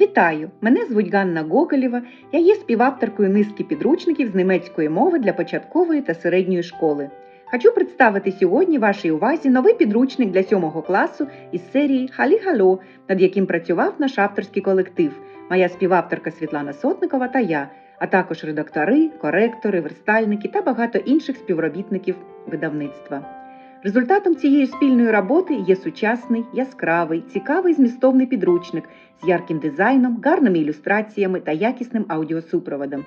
Вітаю! Мене звуть Ганна Гоголєва. Я є співавторкою низки підручників з німецької мови для початкової та середньої школи. Хочу представити сьогодні вашій увазі новий підручник для 7 класу із серії Халі Хало, над яким працював наш авторський колектив, моя співавторка Світлана Сотникова та я, а також редактори, коректори, верстальники та багато інших співробітників видавництва. Результатом цієї спільної роботи є сучасний, яскравий, цікавий змістовний підручник з ярким дизайном, гарними ілюстраціями та якісним аудіосупроводом.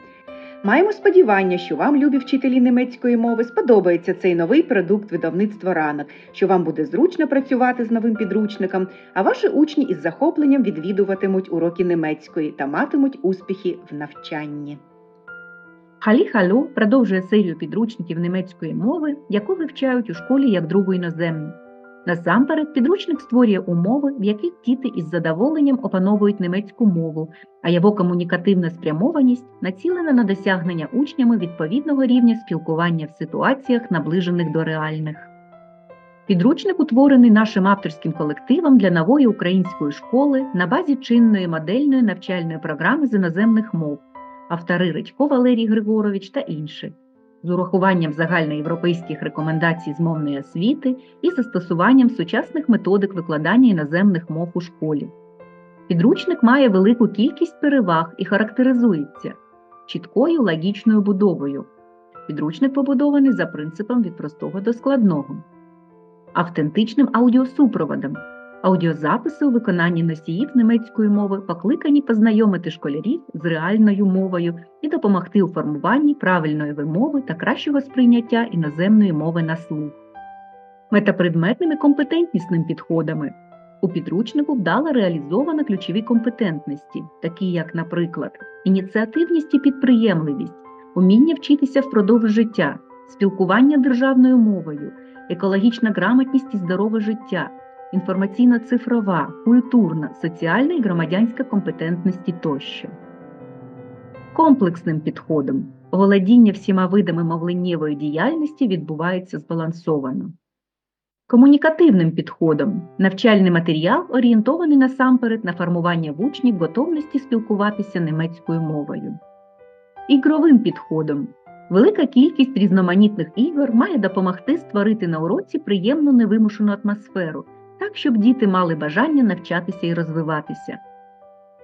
Маємо сподівання, що вам, любі вчителі німецької мови, сподобається цей новий продукт видавництва ранок, що вам буде зручно працювати з новим підручником, а ваші учні із захопленням відвідуватимуть уроки німецької та матимуть успіхи в навчанні. Халі Халю продовжує серію підручників німецької мови, яку вивчають у школі як другу іноземну. Насамперед, підручник створює умови, в яких діти із задоволенням опановують німецьку мову, а його комунікативна спрямованість націлена на досягнення учнями відповідного рівня спілкування в ситуаціях, наближених до реальних. Підручник утворений нашим авторським колективом для нової української школи на базі чинної модельної навчальної програми з іноземних мов, автори Редько Валерій Григорович та інші з урахуванням загальноєвропейських рекомендацій з мовної освіти і застосуванням сучасних методик викладання іноземних мов у школі. Підручник має велику кількість переваг і характеризується чіткою логічною будовою. Підручник побудований за принципом від простого до складного, автентичним аудіосупроводом. Аудіозаписи у виконанні носіїв німецької мови покликані познайомити школярів з реальною мовою і допомогти у формуванні правильної вимови та кращого сприйняття іноземної мови на слух. Метапредметними компетентнісним підходами у підручнику вдало реалізовано ключові компетентності, такі як, наприклад, ініціативність і підприємливість, уміння вчитися впродовж життя, спілкування державною мовою, екологічна грамотність і здорове життя інформаційно-цифрова, культурна, соціальна і громадянська компетентності тощо. Комплексним підходом володіння всіма видами мовленнєвої діяльності відбувається збалансовано. Комунікативним підходом навчальний матеріал орієнтований насамперед на формування в учнів готовності спілкуватися німецькою мовою. Ігровим підходом велика кількість різноманітних ігор має допомогти створити на уроці приємну невимушену атмосферу так, щоб діти мали бажання навчатися і розвиватися.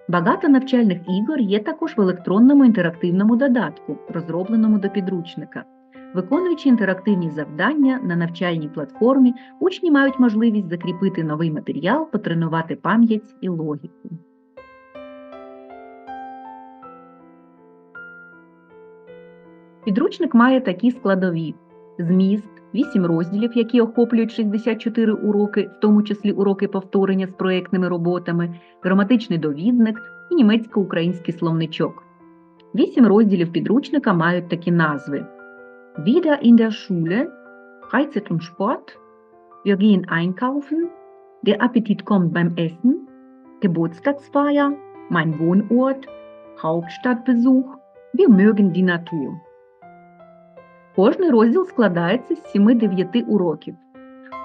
Багато навчальних ігор є також в електронному інтерактивному додатку, розробленому до підручника. Виконуючи інтерактивні завдання на навчальній платформі, учні мають можливість закріпити новий матеріал, потренувати пам'ять і логіку. Підручник має такі складові: зміст, 8 розділів, які охоплюють 64 уроки, в тому числі уроки повторення з проєктними роботами, граматичний довідник і німецько-український словничок. Вісім розділів підручника мають такі назви: Wieder in der Schule, Freizeit und Sport, Wir gehen einkaufen, Der Appetit kommt beim Essen, Geburtstagsfeier, Mein Wohnort, Hauptstadtbesuch, Wir mögen die Natur. Кожний розділ складається з 7-9 уроків.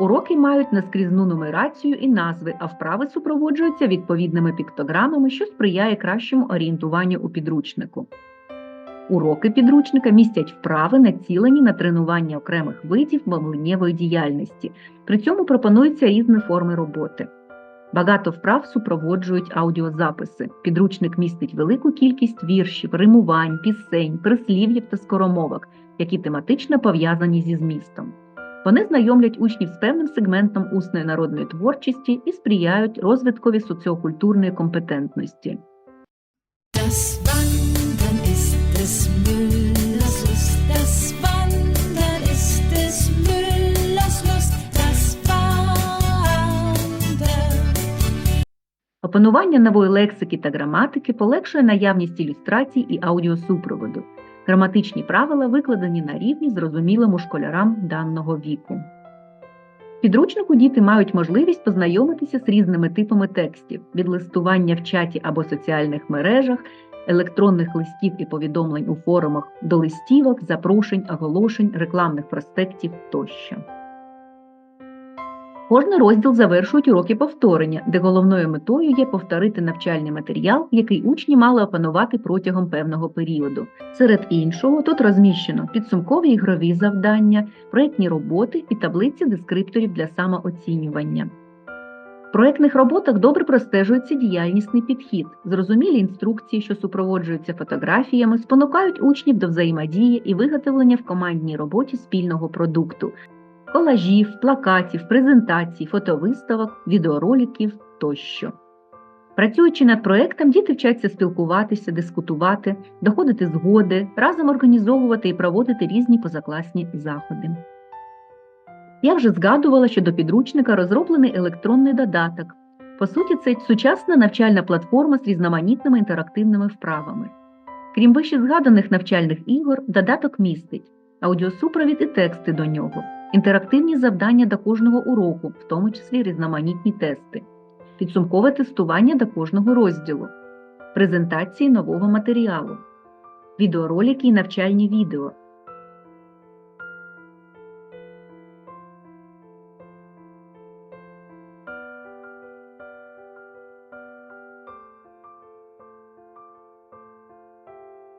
Уроки мають наскрізну нумерацію і назви, а вправи супроводжуються відповідними піктограмами, що сприяє кращому орієнтуванню у підручнику. Уроки підручника містять вправи, націлені на тренування окремих видів мовленнєвої діяльності. При цьому пропонуються різні форми роботи. Багато вправ супроводжують аудіозаписи. Підручник містить велику кількість віршів, римувань, пісень, прислів'їв та скоромовок які тематично пов'язані зі змістом. Вони знайомлять учнів з певним сегментом усної народної творчості і сприяють розвиткові соціокультурної компетентності. Опанування нової лексики та граматики полегшує наявність ілюстрацій і аудіосупроводу. Граматичні правила викладені на рівні зрозумілому школярам даного віку. В підручнику діти мають можливість познайомитися з різними типами текстів від листування в чаті або соціальних мережах, електронних листів і повідомлень у форумах до листівок, запрошень, оголошень, рекламних проспектів тощо. Кожний розділ завершують уроки повторення, де головною метою є повторити навчальний матеріал, який учні мали опанувати протягом певного періоду. Серед іншого, тут розміщено підсумкові ігрові завдання, проєктні роботи і таблиці дескрипторів для самооцінювання. В проєктних роботах добре простежується діяльнісний підхід, зрозумілі інструкції, що супроводжуються фотографіями, спонукають учнів до взаємодії і виготовлення в командній роботі спільного продукту, колажів, плакатів, презентацій, фотовиставок, відеороликів тощо. Працюючи над проектом, діти вчаться спілкуватися, дискутувати, доходити згоди, разом організовувати і проводити різні позакласні заходи. Я вже згадувала, що до підручника розроблений електронний додаток. По суті, це сучасна навчальна платформа з різноманітними інтерактивними вправами. Крім вище згаданих навчальних ігор, додаток містить аудіосупровід і тексти до нього, інтерактивні завдання до кожного уроку, в тому числі різноманітні тести, підсумкове тестування до кожного розділу, презентації нового матеріалу, відеоролики і навчальні відео,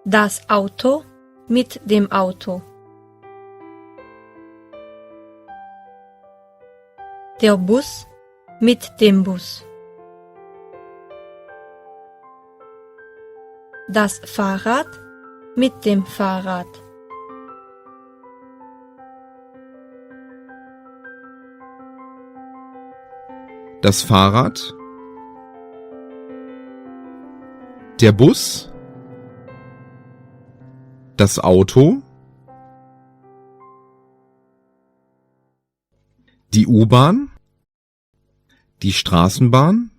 Das Auto mit dem Auto. Der Bus mit dem Bus. Das Fahrrad mit dem Fahrrad. das Fahrrad, der Bus, das Auto, die U-Bahn, die Straßenbahn,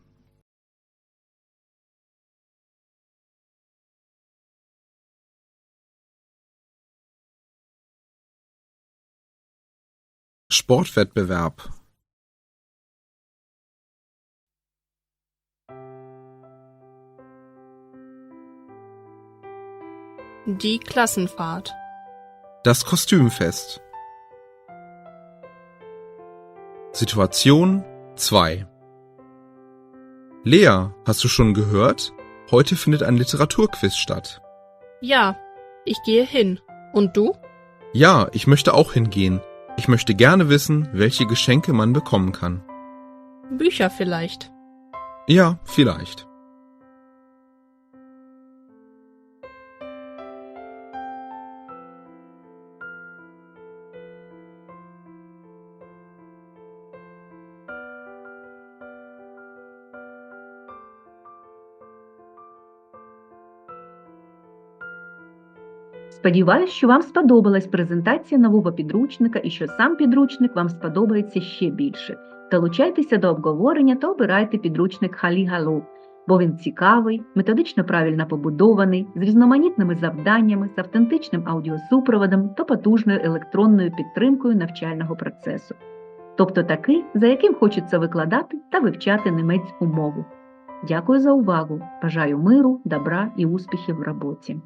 Sportwettbewerb, Die Klassenfahrt. das Kostümfest. Situation 2 Lea, hast du schon gehört? Heute findet ein Literaturquiz statt. Ja, ich gehe hin. Und du? Ja, ich möchte auch hingehen. Ich möchte gerne wissen, welche Geschenke man bekommen kann. Bücher vielleicht. Ja, vielleicht. Сподіваюсь, що вам сподобалась презентація нового підручника і що сам підручник вам сподобається ще більше. Долучайтеся до обговорення та обирайте підручник Халі Галу, бо він цікавий, методично правильно побудований, з різноманітними завданнями, з автентичним аудіосупроводом та потужною електронною підтримкою навчального процесу. Тобто такий, за яким хочеться викладати та вивчати німецьку мову. Дякую за увагу! Бажаю миру, добра і успіхів в роботі!